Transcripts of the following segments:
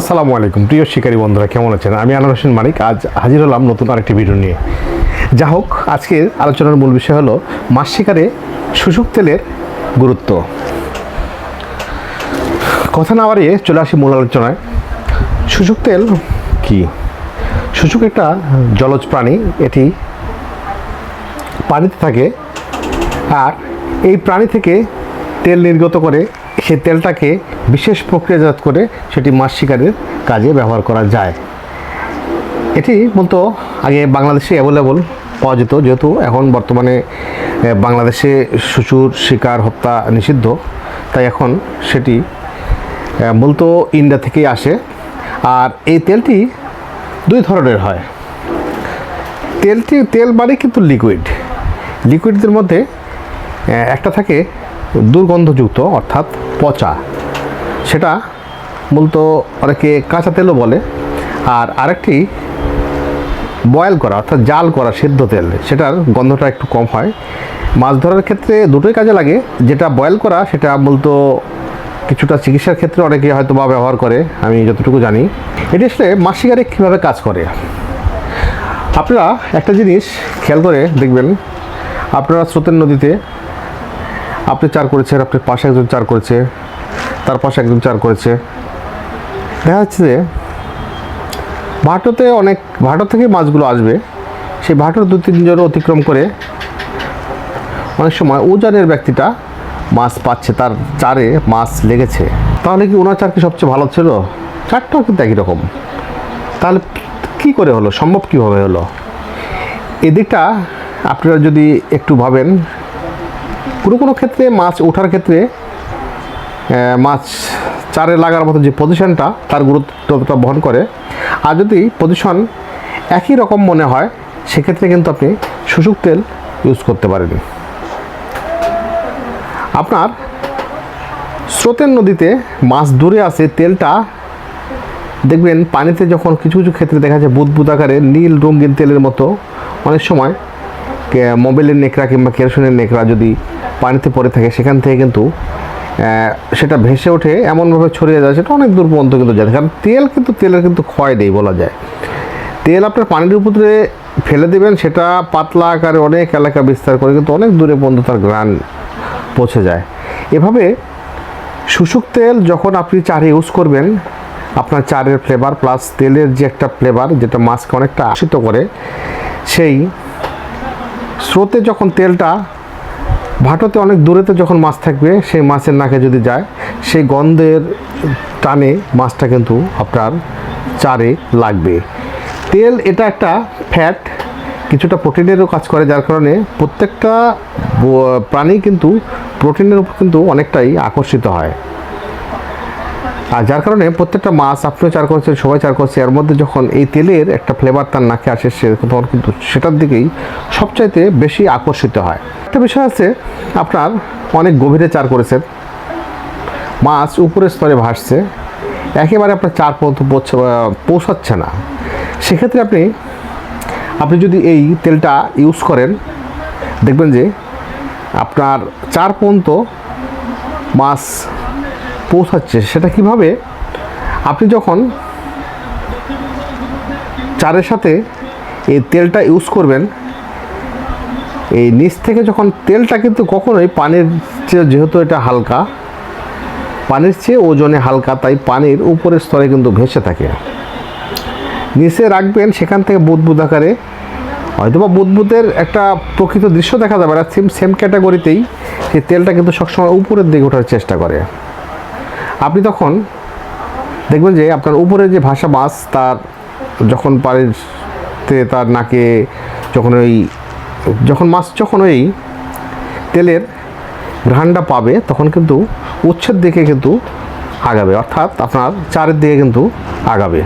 আসসালামু আলাইকুম। প্রিয় শিকারী বন্ধুরা, কেমন আছেন? আমি আনোয়ার হোসেন মানিক। আজ হাজির হলাম নতুন আরেকটি ভিডিও নিয়ে। যা হোক, আজকের আলোচনার মূল বিষয় হলো মাছ শিকারে শুশুক তেলের গুরুত্ব। কথা না বাড়িয়ে চলে আসি মূল আলোচনায়। শুশুক তেল কি? শুশুক একটা জলজ প্রাণী, এটি পানিতে থাকে। আর এই প্রাণী থেকে তেল নির্গত করে সেই তেলটাকে বিশেষ প্রক্রিয়াজাত করে সেটি মাছ শিকারের কাজে ব্যবহার করা যায়। এটি মূলত আগে বাংলাদেশে অ্যাভেলেবল পাওয়া যেত, যেহেতু এখন বর্তমানে বাংলাদেশে শুচুর শিকার, হত্যা নিষিদ্ধ। তাই এখন সেটি মূলত ইন্ডিয়া থেকেই আসে। আর এই তেলটি দুই ধরনের হয়। তেলটি, তেল মানে কিন্তু লিকুইড লিকুইডদের মধ্যে একটা থাকে দুর্গন্ধযুক্ত, অর্থাৎ পচা। সেটা মূলত অনেকে কাঁচা তেলও বলে। আর আরেকটি বয়েল করা, অর্থাৎ জাল করা সিদ্ধ তেল, সেটার গন্ধটা একটু কম হয়। মাছ ধরার ক্ষেত্রে দুটোই কাজে লাগে। যেটা বয়েল করা, সেটা মূলত কিছুটা চিকিৎসার ক্ষেত্রে অনেকে হয়তো বা ব্যবহার করে, আমি যতটুকু জানি। এটি আসলে মাছ শিকারে কীভাবে কাজ করে? আপনারা একটা জিনিস খেয়াল করে দেখবেন। আপনারা স্রোতের নদীতে আপনি চার করেছেন আপনার পাশে একজন চার করেছে, তার পাশে একজন চার করেছে। দেখা যাচ্ছে যে ভাটোতে অনেক, ভাটো থেকে মাছগুলো আসবে। সেই ভাটোর দু তিনজন অতিক্রম করে অনেক সময় উজানের ব্যক্তিটা মাছ পাচ্ছে, তার চারে মাছ লেগেছে। তাহলে কি ওনার চার কি সবচেয়ে ভালো ছিল? চারটাও কিন্তু একই রকম। তাহলে কি করে হলো? সম্ভব কীভাবে হলো? এদিকটা আপনারা যদি একটু ভাবেন কোনো কোনো ক্ষেত্রে মাছ ওঠার ক্ষেত্রে মাছ চারে লাগার মতো যে পজিশনটা তার গুরুত্বটা বহন করে। আর যদি পজিশন একই রকম মনে হয়, সেক্ষেত্রে কিন্তু আপনি শুশুক তেল ইউজ করতে পারেন। আপনার স্রোতের নদীতে মাছ দূরে আছে, তেলটা দেখবেন পানিতে যখন কিছু কিছু ক্ষেত্রে দেখা যায়, বুদবুদ আকারে নীল রঙিন তেলের মতো অনেক সময় মোবাইলের নেকড়া কিংবা কেরোসিনের নেকড়া যদি পানিতে পড়ে থাকে, সেখান থেকে কিন্তু সেটা ভেসে ওঠে, এমনভাবে ছড়িয়ে যায়, সেটা অনেক দূর পর্যন্ত কিন্তু যায়। কারণ তেল কিন্তু, তেলের কিন্তু ক্ষয় নেই বলা যায়। তেল আপনার পানির উপরে ফেলে দেবেন, সেটা পাতলা আকারে অনেক এলাকা বিস্তার করে কিন্তু অনেক দূরে পর্যন্ত তার গ্রান পৌঁছে যায়। এভাবে শুশুক তেল যখন আপনি চারে ইউজ করবেন, আপনার চারের ফ্লেভার প্লাস তেলের যে একটা ফ্লেভার যেটা মাছকে অনেকটা আশিত করে, সেই স্রোতে যখন তেলটা, ভাটোতে অনেক দূরেতে যখন মাছ থাকবে, সেই মাছের নাকে যদি যায়, সেই গন্ধের টানে মাছটা কিন্তু আপনার চারে লাগবে। তেল এটা একটা ফ্যাট কিছুটা প্রোটিনেরও কাজ করে, যার কারণে প্রত্যেকটা প্রাণী কিন্তু প্রোটিনের উপর কিন্তু অনেকটাই আকর্ষিত হয়। আর যার কারণে প্রত্যেকটা মাছ আপনিও চার করছেন, সবাই চার করছে, এর মধ্যে যখন এই তেলের একটা ফ্লেভার তার নাকে আসে, সে তখন কিন্তু সেটার দিকেই সবচাইতে বেশি আকর্ষিত হয়। একটা বিষয় আছে, আপনার অনেক গভীরে চার করেছেন, মাছ উপরের স্তরে ভাসছে, একেবারে আপনার চার পর্যন্ত পৌঁছ- পৌঁছাচ্ছে না। সেক্ষেত্রে আপনি আপনি যদি এই তেলটা ইউজ করেন, দেখবেন যে আপনার চার পর্যন্ত মাছ পৌঁছাচ্ছে, সেটা কীভাবে? আপনি যখন চারের সাথে এই তেলটা ইউজ করবেন, এই নিচ থেকে যখন তেলটা কিন্তু কখনোই পানির চেয়ে যেহেতু এটা হালকা, পানির চেয়ে ওজনে হালকা, তাই পানির উপরের স্তরে কিন্তু ভেসে থাকে। নিচে রাখবেন, সেখান থেকে বুদবুদ আকারে, হয়তোবা বুদবুদের একটা প্রকৃত দৃশ্য দেখা যাবে না সেম সেম ক্যাটাগরিতেই সেই তেলটা কিন্তু সবসময় উপরের দিকে ওঠার চেষ্টা করে। আপনি তখন দেখবেন যে আপনার উপরে যে ভাষা মাছ তার যখন পানিতে তার নাকে যখন ওই, যখন মাছ যখন ওই তেলের ঘ্রাণটা পাবে, তখন কিন্তু উচ্ছের দিকে কিন্তু আগাবে, অর্থাৎ আপনার চারের দিকে কিন্তু আগাবে।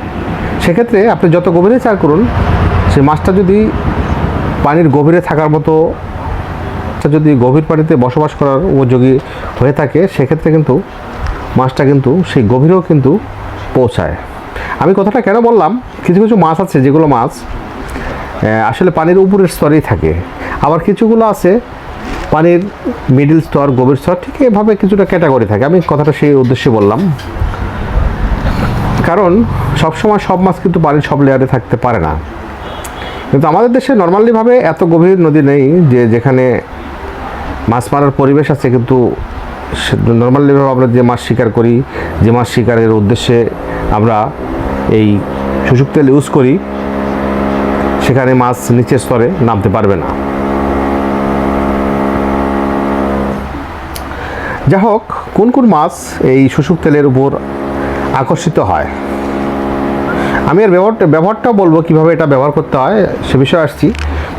সেক্ষেত্রে আপনি যত গভীরে চার করুন, সে মাছটা যদি পানির গভীরে থাকার মতো যদি গভীর পানিতে বসবাস করার উপযোগী হয়ে থাকে, সেক্ষেত্রে কিন্তু মাছটা কিন্তু সেই গভীরেও কিন্তু পৌঁছায়। আমি কথাটা কেন বললাম? কিছু কিছু মাছ আছে, যেগুলো মাছ আসলে পানির উপরের স্তরেই থাকে। আবার কিছুগুলো আছে পানির মিডিল স্তর, গভীর স্তর, ঠিক এভাবে কিছুটা ক্যাটাগরি থাকে। আমি কথাটা সেই উদ্দেশ্যে বললাম। কারণ সবসময় সব মাছ কিন্তু পানির সব লেয়ারে থাকতে পারে না। কিন্তু আমাদের দেশে নর্মালিভাবে এত গভীর নদী নেই যে যেখানে মাছ মারার পরিবেশ আছে কিন্তু নর্মালিভাবে আমরা যে মাছ শিকার করি, যে মাছ শিকারের উদ্দেশ্যে আমরা এই শুশুক তেল ইউজ করি, সেখানে মাছ নিচের স্তরে নামতে পারবে না। যা হোক, কোন কোন মাছ এই শুশুক তেলের উপর আকর্ষিত হয়? আমি এর ব্যবহারটা ব্যবহারটাও বলব কীভাবে এটা ব্যবহার করতে হয়, সে বিষয়ে আসছি।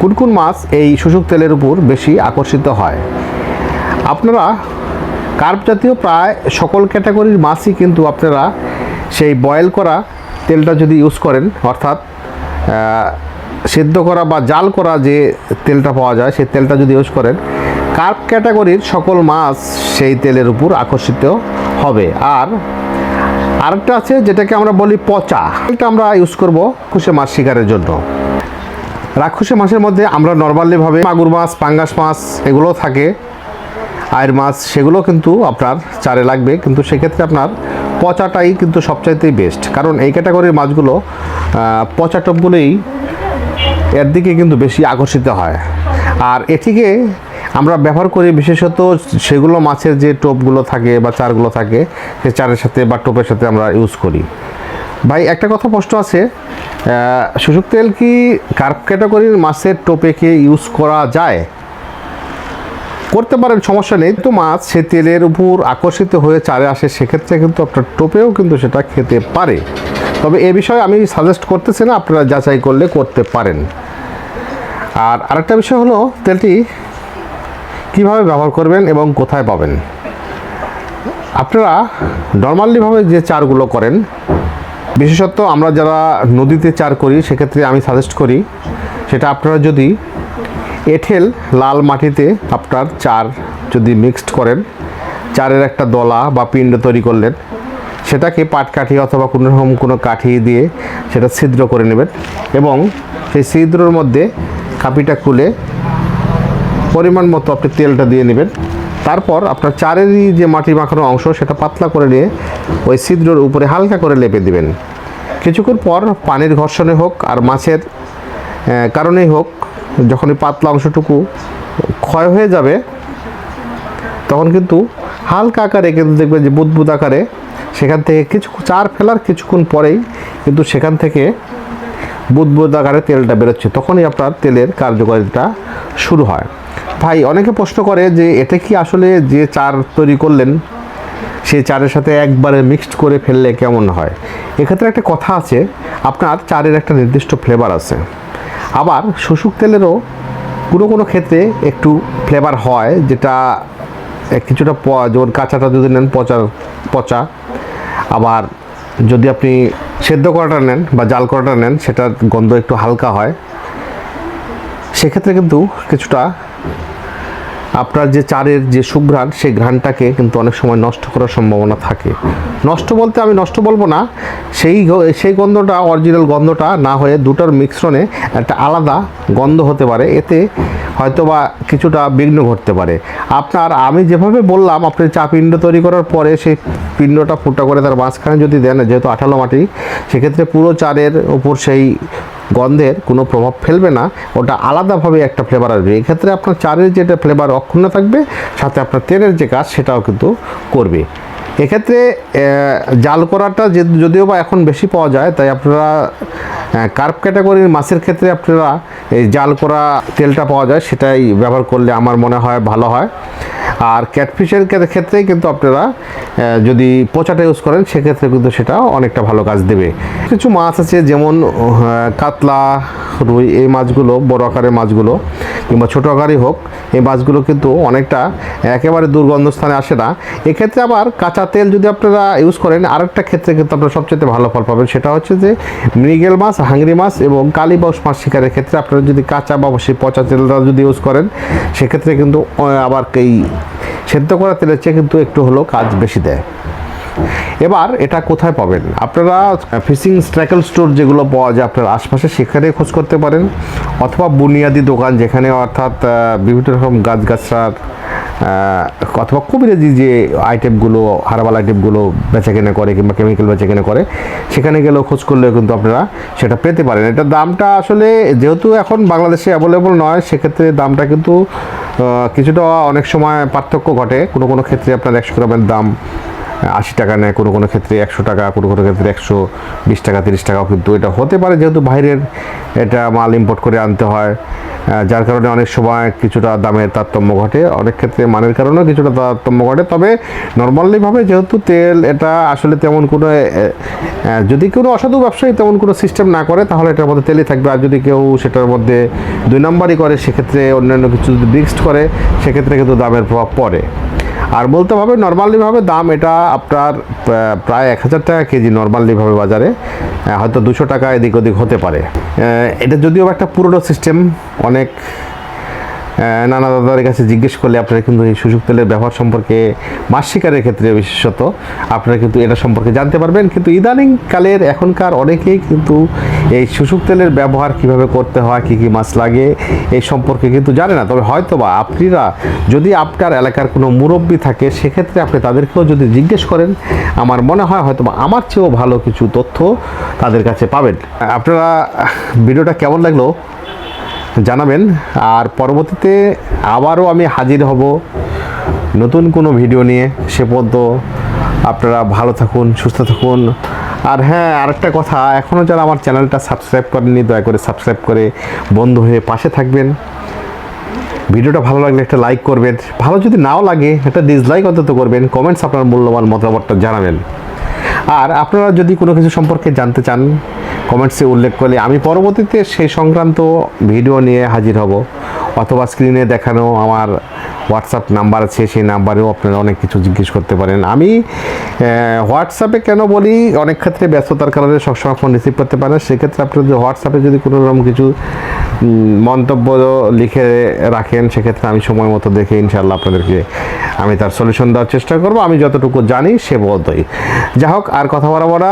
কোন কোন মাছ এই শুশুক তেলের উপর বেশি আকর্ষিত হয়? আপনারা কার্প জাতীয় প্রায় সকল ক্যাটাগরির মাছই কিন্তু আপনারা সেই বয়েল করা তেলটা যদি ইউজ করেন, অর্থাৎ সেদ্ধ করা বা জাল করা যে তেলটা পাওয়া যায়, সেই তেলটা যদি ইউজ করেন, কার্প ক্যাটাগরির সকল মাছ সেই তেলের উপর আকর্ষিত হবে। আর আরেকটা আছে যেটাকে আমরা বলি পচা। এটা আমরা ইউজ করব কুশে মাছ শিকারের জন্য। রাক্ষসে মাছের মধ্যে আমরা নর্মালিভাবে মাগুর মাছ, পাঙ্গাস মাছ এগুলো থাকে। আয়ের মাছ, সেগুলো কিন্তু আপনার চারে লাগবে। কিন্তু সেক্ষেত্রে আপনার পচাটাই কিন্তু সবচাইতেই বেস্ট কারণ এই ক্যাটাগরির মাছগুলো পচা টপগুলোই এর দিকে কিন্তু বেশি আকর্ষিত হয়। আর এটিকে আমরা ব্যবহার করি বিশেষত সেগুলো মাছের যে টোপগুলো থাকে বা চারগুলো থাকে, সে চারের সাথে বা টোপের সাথে আমরা ইউজ করি। ভাই, একটা কথা প্রশ্ন আছে সুযোগ তেল কি কার্প ক্যাটাগরির মাছের টোপে কি ইউজ করা যায়? করতে পারেন, সমস্যা নেই। তো মাছ সে তেলের উপর আকর্ষিত হয়ে চারে আসে, সেক্ষেত্রে কিন্তু আপনার টোপেও কিন্তু সেটা খেতে পারে। তবে এ বিষয়ে আমি সাজেস্ট করতেছি না, আপনারা যাচাই করলে করতে পারেন। আর আরেকটা বিষয় হলো, তেলটি কীভাবে ব্যবহার করবেন এবং কোথায় পাবেন? আপনারা নর্মালিভাবে যে চারগুলো করেন, বিশেষত আমরা যারা নদীতে চার করি, সেক্ষেত্রে আমি সাজেস্ট করি, সেটা আপনারা যদি এঁঠেল লাল মাটিতে আপনার চার যদি মিক্সড করেন, চারের একটা দলা বা পিণ্ড তৈরি করলেন, সেটাকে পাটকাঠি অথবা কোনো রকম কোনো কাঠি দিয়ে সেটা ছিদ্র করে নেবেন এবং সেই ছিদ্রর মধ্যে কাপিটা খুলে পরিমাণ মতো আপনি তেলটা দিয়ে নেবেন। তারপর আপনার চারেরই যে মাটি মাখানো অংশ, সেটা পাতলা করে নিয়ে ওই ছিদ্রর উপরে হালকা করে লেপে দিবেন। কিছুক্ষণ পর পানির ঘর্ষণে হোক আর মাছের কারণেই হোক যখন এই পাতলা অংশটুকু ক্ষয় হয়ে যাবে, তখন কিন্তু হালকা আকারে কিন্তু দেখবেন যে বুদবুদ আকারে সেখান থেকে কিছু, চার ফেলার কিছুক্ষণ পরেই কিন্তু সেখান থেকে বুদবুদ আকারে তেলটা বেরোচ্ছে। তখনই আপনার তেলের কার্যকারিতা শুরু হয়। ভাই, অনেকে প্রশ্ন করে যে এটা কি আসলে যে চার তৈরি করলেন, সেই চারের সাথে একবারে মিক্সড করে ফেললে কেমন হয়? এক্ষেত্রে একটা কথা আছে, আপনার চারের একটা নির্দিষ্ট ফ্লেভার আছে। আবার শুশুক তেলেরও কোনো কোনো ক্ষেত্রে একটু ফ্লেভার হয়, যেটা কিছুটা প- যেমন কাঁচাটা যদি নেন পচা পচা। আবার যদি আপনি সেদ্ধ করাটা নেন বা জাল করাটা নেন, সেটার গন্ধ একটু হালকা হয়। সেক্ষেত্রে কিন্তু কিছুটা আপনার যে চারের যে সুঘ্রাণ, সেই ঘ্রাণটাকে কিন্তু অনেক সময় নষ্ট করার সম্ভাবনা থাকে। নষ্ট বলতে আমি নষ্ট বলব না, সেই সেই গন্ধটা অরিজিনাল গন্ধটা না হয়ে দুটোর মিশ্রণে একটা আলাদা গন্ধ হতে পারে। এতে হয়তো বা কিছুটা বিঘ্ন ঘটতে পারে। আপনার, আমি যেভাবে বললাম, আপনি চা পিণ্ড তৈরি করার পরে সেই পিণ্ডটা ফুটা করে তার মাঝখানে যদি দেন, যেহেতু আঠালো মাটি, সেক্ষেত্রে পুরো চারের ওপর সেই গন্ধের কোনো প্রভাব ফেলবে না, ওটা আলাদাভাবে একটা ফ্লেভার আসবে। এক্ষেত্রে আপনার চারের যেটা ফ্লেভার অক্ষুণ্ণ থাকবে, সাথে আপনার তেলের যে কাজ সেটাও কিন্তু করবে। এক্ষেত্রে জাল করাটা যদিও বা এখন বেশি পাওয়া যায়, তাই আপনারা কার্প ক্যাটাগরির মাছের ক্ষেত্রে আপনারা এই জাল করা তেলটা পাওয়া যায়, সেটাই ব্যবহার করলে আমার মনে হয় ভালো হয়। আর ক্যাটফিশের ক্ষেত্রে- কিন্তু আপনারা যদি পচাটা ইউজ করেন, সেক্ষেত্রে কিন্তু সেটা অনেকটা ভালো কাজ দেবে। কিছু মাছ আছে, যেমন কাতলা, রুই, এই মাছগুলো, বড় আকারের মাছগুলো। কিংবা ছোটো আকারই হোক, এই মাছগুলো কিন্তু অনেকটা একেবারে দুর্গন্ধ স্থানে আসে না। এক্ষেত্রে আবার কাঁচা তেল যদি আপনারা ইউজ করেন, আরেকটা ক্ষেত্রে কিন্তু আপনারা সবচেয়ে ভালো ফল পাবেন, সেটা হচ্ছে যে মৃগেল মাছ হাঙ্গরি মাছ এবং কালীবাউস মাছ শিকারের ক্ষেত্রে আপনারা যদি কাঁচা বা সেই পচা তেলটা যদি ইউজ করেন, সেক্ষেত্রে কিন্তু আবার এই সেদ্ধ করা তেলের চেয়ে কিন্তু একটু হলেও কাজ বেশি দেয়। এবার এটা কোথায় পাবেন? আপনারা ফিশিং স্ট্র্যাকেল স্টোর যেগুলো পাওয়া যায় আপনার আশপাশে সেখানে খোঁজ করতে পারেন। অথবা বুনিয়াদি দোকান যেখানে অর্থাৎ বিভিন্ন রকম গাছগাছড়ার অথবা কবিরাজি যে আইটেমগুলো হারাবাল আইটেমগুলো বেচা কেনা করে কিংবা কেমিক্যাল বেচা কেনা করে, সেখানে গেলেও খোঁজ করলেও কিন্তু আপনারা সেটা পেতে পারেন। এটার দামটা আসলে যেহেতু এখন বাংলাদেশে অ্যাভেলেবল নয়, সেক্ষেত্রে দামটা কিন্তু কিছুটা অনেক সময় পার্থক্য ঘটে। কোনো কোনো ক্ষেত্রে আপনার একশো গ্রামের দাম আশি টাকা নেয় কোনো কোনো ক্ষেত্রে একশো টাকা, কোনো কোনো ক্ষেত্রে একশো বিশ টাকা, তিরিশ টাকাও কিন্তু এটা হতে পারে যেহেতু বাইরের এটা মাল ইম্পোর্ট করে আনতে হয় যার কারণে অনেক সময় কিছুটা দামের তারতম্য ঘটে। অনেক ক্ষেত্রে মানের কারণেও কিছুটা তারতম্য ঘটে। তবে নর্মালিভাবে যেহেতু তেল এটা আসলে তেমন কোনো যদি কোনো অসাধু ব্যবসায়ী তেমন কোনো সিস্টেম না করে, তাহলে এটার মধ্যে তেলই থাকবে। আর যদি কেউ সেটার মধ্যে দুই নম্বরই করে, সেক্ষেত্রে অন্যান্য কিছু যদি মিক্সড করে, সেক্ষেত্রে কিন্তু দামের প্রভাব পড়ে। আর বলতে হবে নর্মালিভাবে দাম এটা আপনার প্রায় এক হাজার টাকা কেজি নর্মালিভাবে বাজারে হয়তো দুশো টাকা এদিক ওদিক হতে পারে। এটা যদিও একটা পুরনো সিস্টেম অনেক নানা দাদার কাছে জিজ্ঞেস করলে আপনারা কিন্তু এই সুযোগ তেলের ব্যবহার সম্পর্কে মাছ শিকারের ক্ষেত্রে বিশেষত আপনারা কিন্তু এটা সম্পর্কে জানতে পারবেন। কিন্তু ইদানিং কালের এখনকার অনেকেই কিন্তু এই শুশুক তেলের ব্যবহার কীভাবে করতে হয়, কী কী মাছ লাগে, এই সম্পর্কে কিন্তু জানে না। তবে হয়তো বা আপনারা যদি আপনার এলাকার কোনো মুরব্বী থাকে, সেক্ষেত্রে আপনি তাদেরকেও যদি জিজ্ঞেস করেন, আমার মনে হয় হয়তো বা আমার চেয়েও ভালো কিছু তথ্য তাদের কাছে পাবেন। আপনারা, ভিডিওটা কেমন লাগল? জানাবেন। আর পরবর্তীতে আবারও আমি হাজির হব নতুন কোনো ভিডিও নিয়ে। সে পর্যন্ত আপনারা ভালো থাকুন, সুস্থ থাকুন। আর হ্যাঁ আরেকটা কথা এখনও যারা আমার চ্যানেলটা সাবস্ক্রাইব করেননি, দয়া করে সাবস্ক্রাইব করে বন্ধু হয়ে পাশে থাকবেন। ভিডিওটা ভালো লাগলে একটা লাইক করবেন। ভালো যদি নাও লাগে, একটা ডিসলাইক অন্তত করবেন। কমেন্টস আপনার মূল্যবান মতামতটা জানাবেন। আর আপনারা যদি কোনো কিছু সম্পর্কে জানতে চান কমেন্টসে উল্লেখ করলে আমি পরবর্তীতে সেই সংক্রান্ত ভিডিও নিয়ে হাজির হব। অথবা স্ক্রিনে দেখানো আমার হোয়াটসঅ্যাপ নাম্বার আছে, সেই নাম্বারেও আপনারা অনেক কিছু জিজ্ঞেস করতে পারেন। আমি হোয়াটসঅ্যাপে কেন বলি? অনেক ক্ষেত্রে ব্যস্ততার কারণে সবসময় ফোন রিসিভ করতে পারেন। সেক্ষেত্রে আপনারা যদি হোয়াটসঅ্যাপে যদি কোনো রকম কিছু মন্তব্য লিখে রাখেন, সেক্ষেত্রে আমি সময় মতো দেখে ইনশাল্লাহ আপনাদেরকে আমি তার সলিউশন দেওয়ার চেষ্টা করব। আমি যতটুকু জানি সে বলতই। যা হোক আর কথা বলা বলা